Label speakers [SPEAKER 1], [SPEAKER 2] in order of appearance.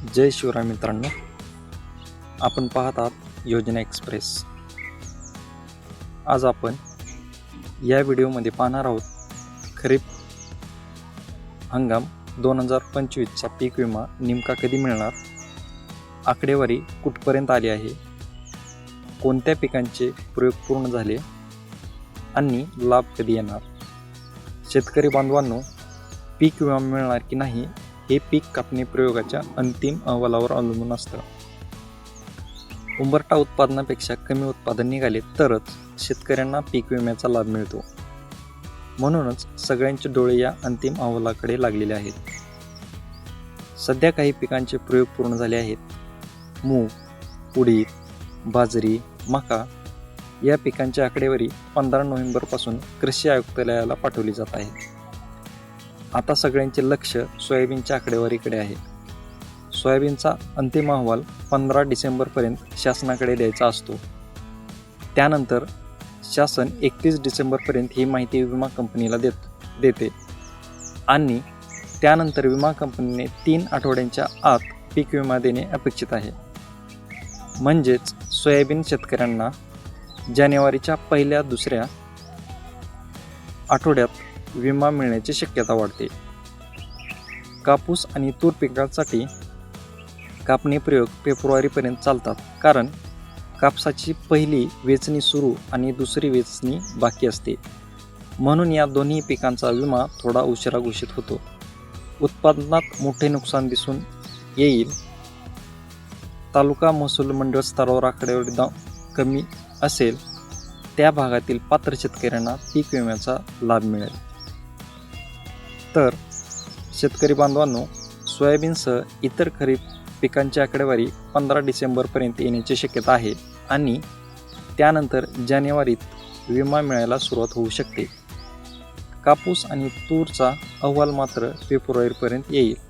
[SPEAKER 1] जय शिवराय मित्रांनो. आपण पाहत आहात योजना एक्सप्रेस. आज आपण या व्हिडिओमध्ये पाहणार आहोत खरीप हंगाम दोन हजार पंचवीसचा पीक विमा नेमका कधी मिळणार? आकडेवारी कुठपर्यंत आली आहे? कोणत्या पिकांचे प्रयोग पूर्ण झाले? आणि लाभ कधी येणार? शेतकरी बांधवांनो पीक विमा मिळणार की नाही हे पीक कापणी प्रयोगाच्या अंतिम अहवालावर अवलंबून असतं. उंबरटा उत्पादनापेक्षा कमी उत्पादन निघाले तरच शेतकऱ्यांना पीक विम्याचा लाभ मिळतो. म्हणूनच सगळ्यांचे डोळे या अंतिम अहवालाकडे लागलेले आहेत. सध्या काही पिकांचे प्रयोग पूर्ण झाले आहेत. मूग उडीद बाजरी मका या पिकांची आकडेवारी पंधरा नोव्हेंबरपासून कृषी आयुक्तालयाला पाठवली जात आहे. आता सगळ्यांचे लक्ष सोयाबीनच्या आकडेवारीकडे आहे. सोयाबीनचा अंतिम अहवाल पंधरा डिसेंबरपर्यंत शासनाकडे द्यायचा असतो. त्यानंतर शासन एकतीस डिसेंबरपर्यंत ही माहिती विमा कंपनीला देत देते. आणि त्यानंतर विमा कंपनीने तीन आठवड्यांच्या आत पीक विमा देणे अपेक्षित आहे. म्हणजेच सोयाबीन शेतकऱ्यांना जानेवारीच्या पहिल्या दुसऱ्या आठवड्यात विमा मिळण्याची शक्यता वाढते. कापूस आणि तूर पिकासाठी कापणी प्रयोग फेब्रुवारीपर्यंत चालतात. कारण कापसाची पहिली वेचणी सुरू आणि दुसरी वेचणी बाकी असते. म्हणून या दोन्ही पिकांचा विमा थोडा उशिरा घोषित होतो. उत्पादनात मोठे नुकसान दिसून येईल. तालुका महसूल मंडळ स्तरावर आकडेवारी दा कमी असेल. त्या भागातील पात्र शेतकऱ्यांना पीक विम्याचा लाभ मिळेल. तर शेतकरी बांधवांनो सोयाबीनसह इतर खरीप पिकांची आकडेवारी पंधरा डिसेंबरपर्यंत येण्याची शक्यता आहे आणि त्यानंतर जानेवारीत विमा मिळायला सुरुवात होऊ शकते. कापूस आणि तूरचा अहवाल मात्र फेब्रुवारीपर्यंत येईल.